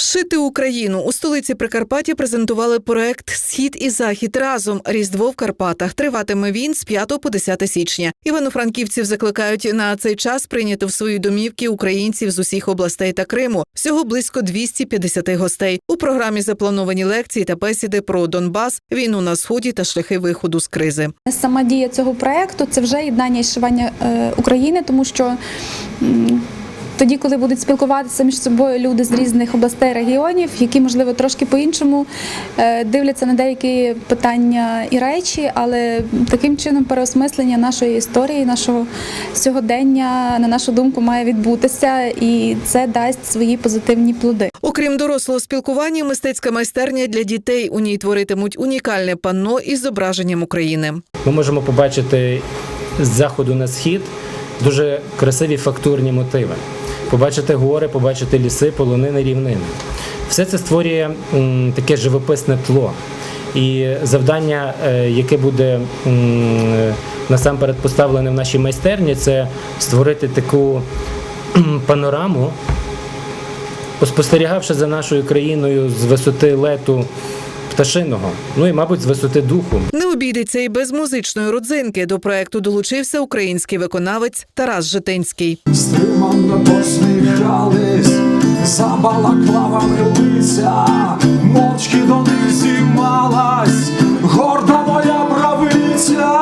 Шити Україну у столиці Прикарпаття презентували проект Схід і захід разом Різдво в Карпатах. Триватиме він з 5 по 10 січня. Івано-франківців закликають на цей час прийняти в свої домівки українців з усіх областей та Криму. Всього близько 250 гостей. У програмі заплановані лекції та бесіди про Донбас, війну на сході та шляхи виходу з кризи. Сама дія цього проекту це вже єднання і зшивання е, України, тому що тоді, коли будуть спілкуватися між собою люди з різних областей регіонів, які можливо трошки по-іншому е, дивляться на деякі питання і речі, але таким чином переосмислення нашої історії, нашого сьогодення, на нашу думку, має відбутися, і це дасть свої позитивні плоди. Окрім дорослого спілкування, мистецька майстерня для дітей. У ній творитимуть унікальне панно із зображенням України. Ми можемо побачити з заходу на схід дуже красиві фактурні мотиви. Побачити гори, побачити ліси, полонини, рівнини. Все це створює таке живописне тло. І завдання, е, яке буде насамперед поставлене в нашій майстерні, це створити таку панораму, поспостерігавши за нашою країною з висоти лету пташиного, ну і, мабуть, з висоти духу. Не обійдеться і без музичної родзинки. До проекту долучився український виконавець Тарас Житинський. Стримано посміхались, за балаклавами лиця, мовчки донизі малась, горда моя правиця.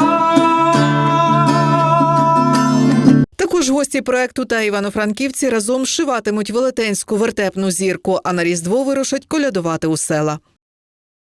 Також гості проекту та івано-франківці разом шиватимуть велетенську вертепну зірку, а на різдво вирушать колядувати у села.